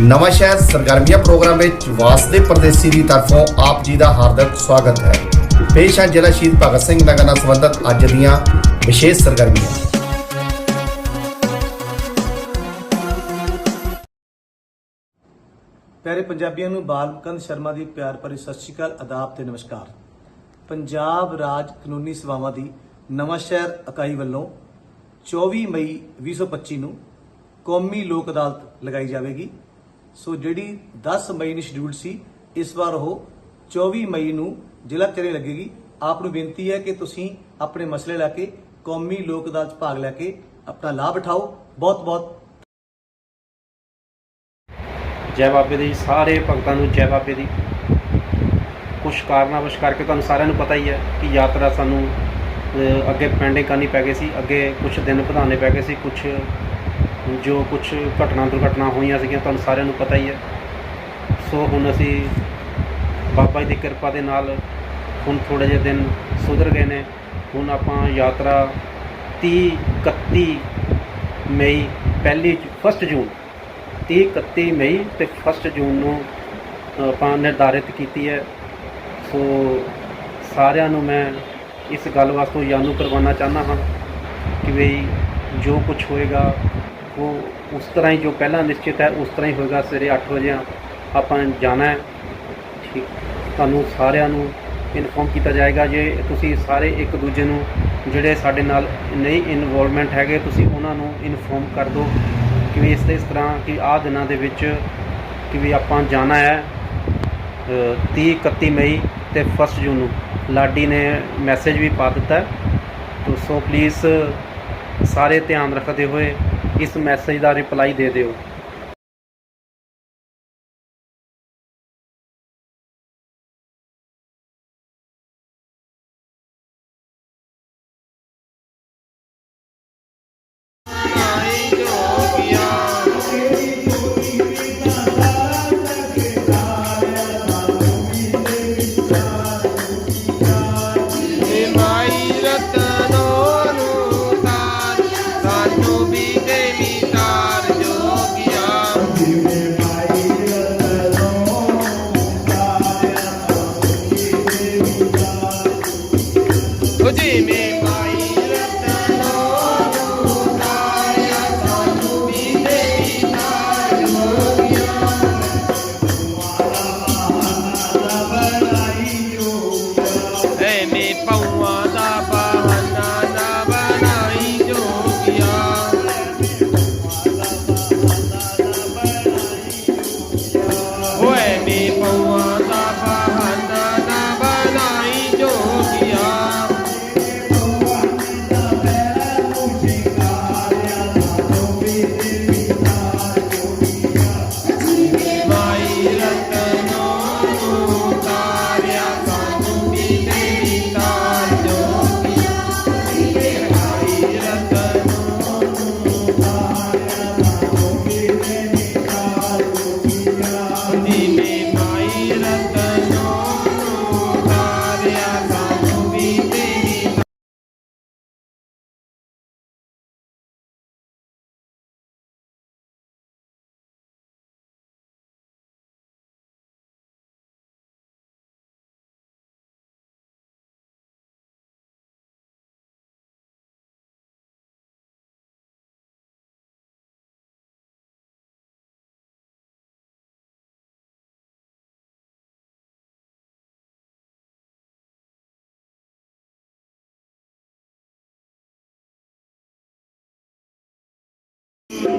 ਨਵਾਂ ਸ਼ਹਿਰ ਸਰਗਰਮੀਆਂ ਪ੍ਰੋਗਰਾਮ ਵਿੱਚ ਵਾਸਦੇ ਪਰਦੇਸੀ ਦੀ ਤਰਫੋਂ ਆਪ ਜੀ ਦਾ ਹਾਰਦਿਕ ਸਵਾਗਤ ਹੈ। ਪੇਸ਼ ਹੈ ਜ਼ਿਲ੍ਹਾ ਸ਼ਹੀਦ ਭਗਤ ਸਿੰਘ ਨਗਰ ਨਾਲ ਸੰਬੰਧਿਤ ਅੱਜ ਦੀਆਂ ਵਿਸ਼ੇਸ਼ ਸਰਗਰਮੀਆਂ। ਪਿਆਰੇ ਪੰਜਾਬੀਆਂ ਨੂੰ ਬਾਲਕੰਦ ਸ਼ਰਮਾ ਦੀ ਪਿਆਰ ਭਰੀ ਸਤਿ ਸ਼੍ਰੀ ਅਕਾਲ ਆਦਾਬ ਤੇ ਨਮਸਕਾਰ। ਪੰਜਾਬ ਰਾਜ ਕਾਨੂੰਨੀ ਸੇਵਾਵਾਂ ਦੀ ਨਵਾਂ ਸ਼ਹਿਰ ਇਕਾਈ ਵੱਲੋਂ 24 ਮਈ 2025 ਨੂੰ ਕੌਮੀ ਲੋਕ ਅਦਾਲਤ ਲਗਾਈ ਜਾਵੇਗੀ। ਸੋ ਜਿਹੜੀ 10 ਮਈ ਨੂੰ ਸ਼ਡਿਊਲ ਸੀ, ਇਸ ਵਾਰ ਉਹ 24 ਮਈ ਨੂੰ ਜ਼ਿਲ੍ਹਾ ਕਚਹਿਰੀ ਲੱਗੇਗੀ। ਆਪ ਨੂੰ ਬੇਨਤੀ ਹੈ ਕਿ ਤੁਸੀਂ ਆਪਣੇ ਮਸਲੇ ਲੈ ਕੇ, ਕੌਮੀ ਲੋਕ ਅਦਾਲਤ ਭਾਗ ਲੈ ਕੇ ਆਪਣਾ ਲਾਭ ਉਠਾਓ। ਬਹੁਤ ਬਹੁਤ ਜੈ ਬਾਬੇ ਦੀ। ਸਾਰੇ ਭਗਤਾਂ ਨੂੰ ਜੈ ਬਾਬੇ ਦੀ। ਕੁਛ ਕਾਰਨਾਵਸ਼ ਕਰਕੇ ਤੁਹਾਨੂੰ ਸਾਰਿਆਂ ਨੂੰ ਪਤਾ ਹੀ ਹੈ ਕਿ ਯਾਤਰਾ ਸਾਨੂੰ ਅੱਗੇ ਪੈਂਡਿੰਗ ਕਰਨੀ ਪੈ ਗਈ ਸੀ। ਅੱਗੇ ਕੁਝ ਦਿਨ ਵਧਾਉਣੇ ਪੈ ਗਏ ਸੀ ਕੁਝ ਜੋ ਕੁਝ ਘਟਨਾ ਦੁਰਘਟਨਾ ਹੋਈਆਂ ਸੀਗੀਆਂ, ਤੁਹਾਨੂੰ ਸਾਰਿਆਂ ਨੂੰ ਪਤਾ ਹੀ ਹੈ। ਸੋ ਹੁਣ ਅਸੀਂ ਬਾਬਾ ਜੀ ਦੀ ਕਿਰਪਾ ਦੇ ਨਾਲ ਹੁਣ ਥੋੜੇ ਜਿਹੇ ਦਿਨ ਸੁਧਰ ਗਏ ਨੇ। ਹੁਣ ਆਪਾਂ ਯਾਤਰਾ 30 31 ਮਈ, ਪਹਿਲੀ 1 ਜੂਨ। 30 31 ਮਈ ਤੇ 1 ਜੂਨ ਨੂੰ ਆਪਾਂ ਨਿਰਧਾਰਿਤ ਕੀਤੀ ਹੈ। ਸੋ ਸਾਰਿਆਂ ਨੂੰ ਮੈਂ ਇਸ ਗੱਲ ਵਾਸਤੇ ਜਾਣੂ ਕਰਵਾਉਣਾ ਚਾਹੁੰਦਾ ਹਾਂ ਕਿ ਵੀ ਜੋ ਕੁਝ ਹੋਏਗਾ ਉਹ ਉਸ ਤਰ੍ਹਾਂ ਹੀ ਜੋ ਪਹਿਲਾਂ ਨਿਸ਼ਚਿਤ ਹੈ ਉਸ ਤਰ੍ਹਾਂ ਹੀ ਹੋਏਗਾ ਸਵੇਰੇ 8 ਵਜੇ ਆਪਾਂ ਜਾਣਾ ਹੈ। ਠੀਕ। ਤੁਹਾਨੂੰ ਸਾਰਿਆਂ ਨੂੰ ਇਨਫੋਰਮ ਕੀਤਾ ਜਾਏਗਾ ਜੇ ਤੁਸੀਂ ਸਾਰੇ ਇੱਕ ਦੂਜੇ ਨੂੰ ਜਿਹੜੇ ਸਾਡੇ ਨਾਲ ਨਹੀਂ ਇਨਵੋਲਵਮੈਂਟ ਹੈਗੇ ਤੁਸੀਂ ਉਹਨਾਂ ਨੂੰ ਇਨਫੋਰਮ ਕਰ ਦਿਓ ਕਿ ਵੀ ਇਸ ਇਸ ਤਰ੍ਹਾਂ ਕਿ ਆਹ ਦਿਨਾਂ ਦੇ ਵਿੱਚ ਕਿ ਵੀ ਆਪਾਂ ਜਾਣਾ ਹੈ ਅ, 30 31 ਮਈ ਤੇ 1 ਜੂਨ ਨੂੰ। ਲਾਡੀ ਨੇ ਮੈਸੇਜ ਵੀ ਪਾ ਦਿੱਤਾ ਤੋ ਸੋ ਪਲੀਜ਼ ਸਾਰੇ ਧਿਆਨ ਰੱਖਦੇ ਹੋਏ ਇਸ ਮੈਸੇਜ ਦਾ ਰਿਪਲਾਈ ਦੇ ਦਿਓ। 你帮我打。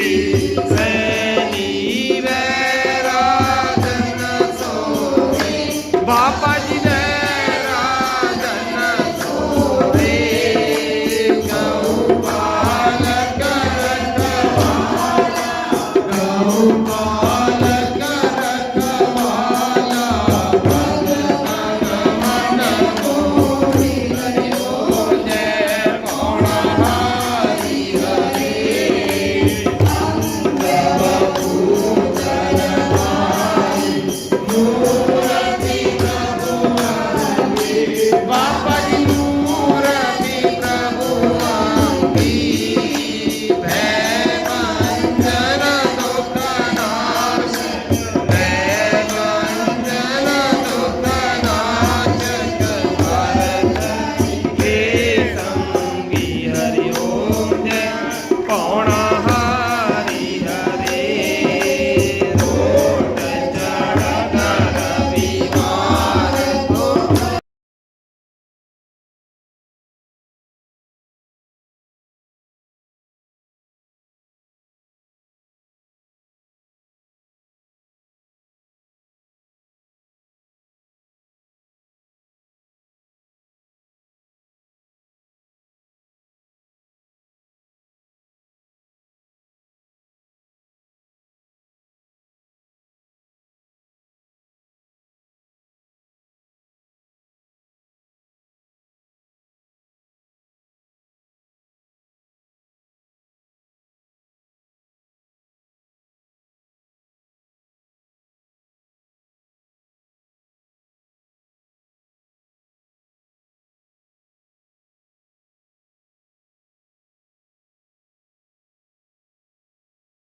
ਸੈਨੀ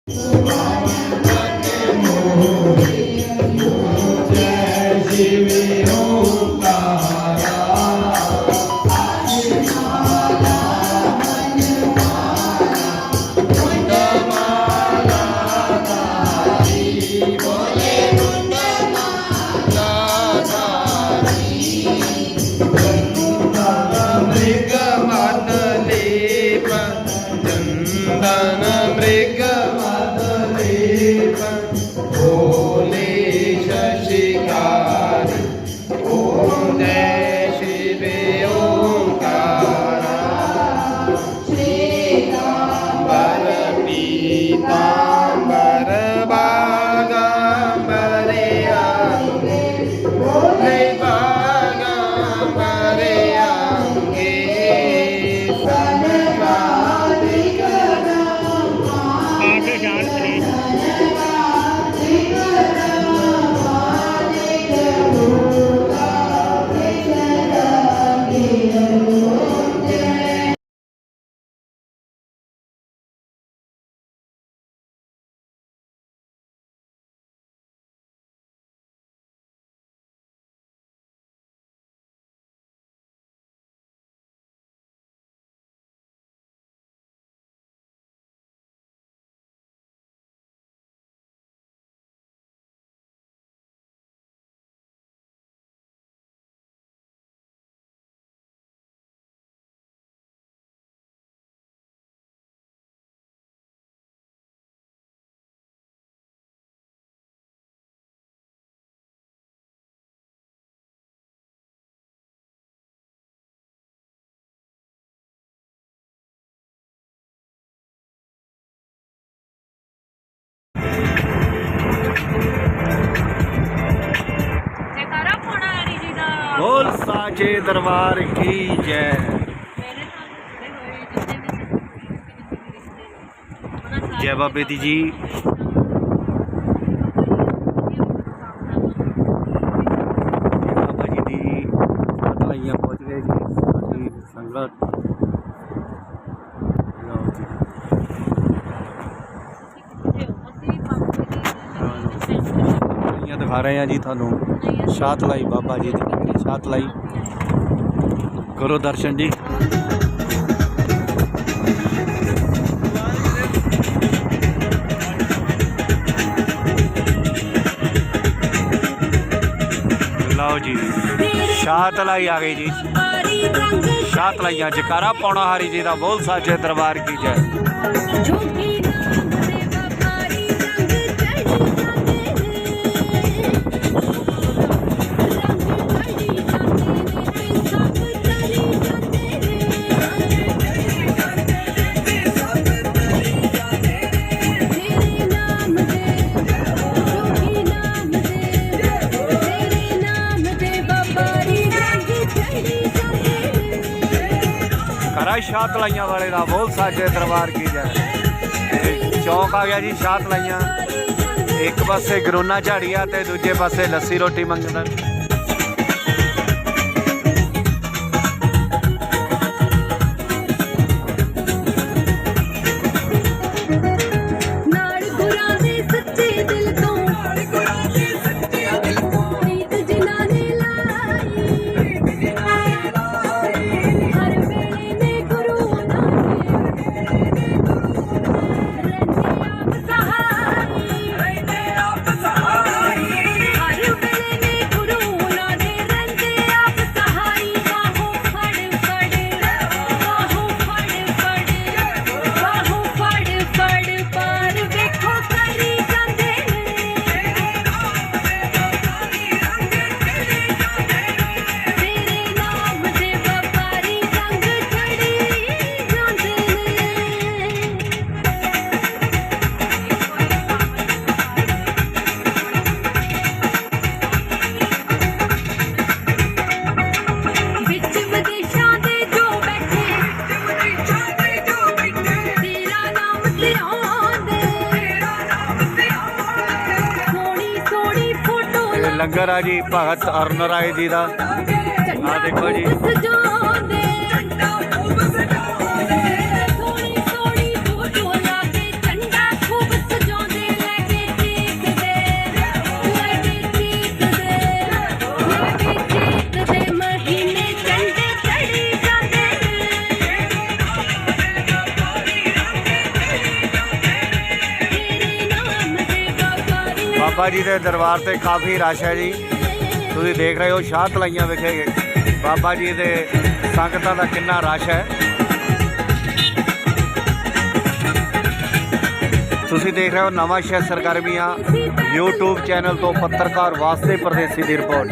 Thank you. ਜੈਕਾਰਾ ਪਾਉਣਾ ਹਰੀ ਜੀ ਦਾ। ਬੋਲ ਸਾਚੇ ਦਰਬਾਰ ਕੀ ਜੈ। ਜੈ ਬਾਬੇ ਦੀ ਜੀ। ਬਾਬਾ ਜੀ ਦੀ ਪਹੁੰਚ ਗਏ ਜੀ ਸਾਡੀ ਸੰਗਤ ਲਓ ਜੀ ਅਸੀਂ ਬਾਬੇ ਦੀ ਪਤਲਾਈਆਂ ਦਿਖਾ ਰਹੇ ਹਾਂ ਜੀ ਤੁਹਾਨੂੰ। ਸ਼ਾਤਲਾਈ ਬਾਬਾ ਜੀ ਦੀ ਸ਼ਾਤਲਾਈ ਕਰੋ ਦਰਸ਼ਨ ਜੀ। ਲਓ ਜੀ ਸ਼ਾਤਲਾਈ ਆ ਗਈ ਜੀ। ਸ਼ਾਤਲਾਈਆਂ ਜਕਾਰਾ ਪਾਉਣਾ ਹਰੀ ਜੀ ਦਾ ਬੋਲ ਸਾਚੇ ਦਰਬਾਰ ਕੀ ਜੈ। ਲਾਈਆਂ ਵਾਲੇ ਦਾ ਬਹੁਤ ਸਾਜੇ ਦਰਬਾਰ ਕੀ ਜੈ ਤੇ ਚੌਕ ਆ ਗਿਆ ਜੀ ਸ਼ਾਤਲਾਈਆਂ ਇੱਕ ਪਾਸੇ ਗਰੋਨਾ ਝਾੜੀਆ ਤੇ ਦੂਜੇ ਪਾਸੇ ਲੱਸੀ ਰੋਟੀ ਮੰਗਦਾ। ਲੰਗਰ ਆ ਜੀ ਭਗਤ ਅਰਨ ਰਾਏ ਜੀ ਦਾ ਆ ਦੇਖੋ ਜੀ। ਬਾਬਾ ਜੀ ਦੇ ਦਰਬਾਰ ਤੇ ਕਾਫੀ ਰਸ਼ ਹੈ ਜੀ। ਤੁਸੀਂ ਦੇਖ ਰਹੇ ਹੋ ਸ਼ਾਹ ਤਲਾਈਆਂ ਵਿਖੇ ਬਾਬਾ ਜੀ ਦੇ ਸੰਗਤਾਂ ਦਾ ਕਿੰਨਾ ਰਸ਼ ਹੈ। ਤੁਸੀਂ ਦੇਖ ਰਹੇ ਹੋ ਨਵਾਂ ਸ਼ਹਿਰ ਸਰਗਰਮੀਆਂ YouTube ਚੈਨਲ ਤੋਂ ਪੱਤਰਕਾਰ ਵਾਸਤੇ ਪਰਦੇਸੀ ਦੀ ਰਿਪੋਰਟ।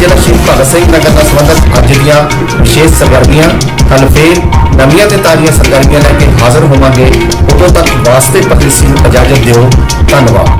ਜ਼ਿਲ੍ਹਾ ਸ਼ਹੀਦ ਭਗਤ ਸਿੰਘ ਨਗਰ ਨਾਲ ਸੰਬੰਧਿਤ ਅੱਜ ਦੀਆਂ ਵਿਸ਼ੇਸ਼ ਸਰਗਰਮੀਆਂ ਕੱਲ ਫੇਰ ਨਵੀਆਂ ਤੇ ਤਾਜ਼ੀਆਂ ਸਰਗਰਮੀਆਂ ਲੈ ਕੇ ਹਾਜ਼ਰ ਹੋਵਾਂਗੇ। ਉਦੋਂ ਤੱਕ ਵਾਸਤੇ ਪਰਦੇਸੀ ਨੂੰ ਇਜਾਜ਼ਤ ਦਿਓ। ਧੰਨਵਾਦ।